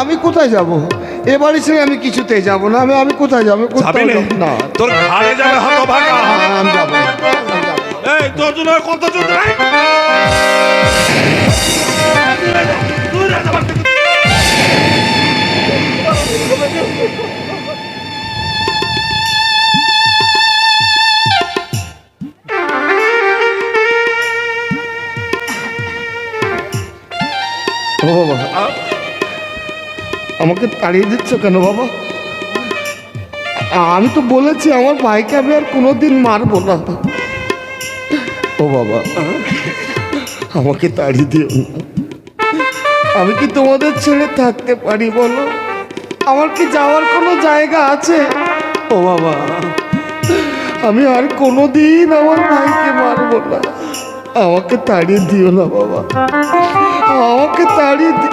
আমি কোথায় যাব? এ বাড়ি ছেড়ে আমি কিছুতেই যাব না। আমি আমি কোথায় যাব? না। যাব না। তোর ঘাড়ে যাবে হতো ভাগা আমি যাব। এই তোর জন্য কত নাই? ও বাবা। আমাকে তাড়িয়ে দিচ্ছ কেন বাবা? আমি তো বলেছি আমার ভাইকে আমি আর কোনোদিন মারবো না। ও বাবা, আমাকে তাড়িয়ে দিও আমি কি তোমাদের ছেড়ে থাকতে পারি বলো? আমার কি যাওয়ার কোনো জায়গা আছে? ও বাবা, আমি আর কোনোদিন আমার ভাইকে মারবো না। আমাকে তাড়িয়ে দিও না বাবা। আমাকে তাড়িয়ে দি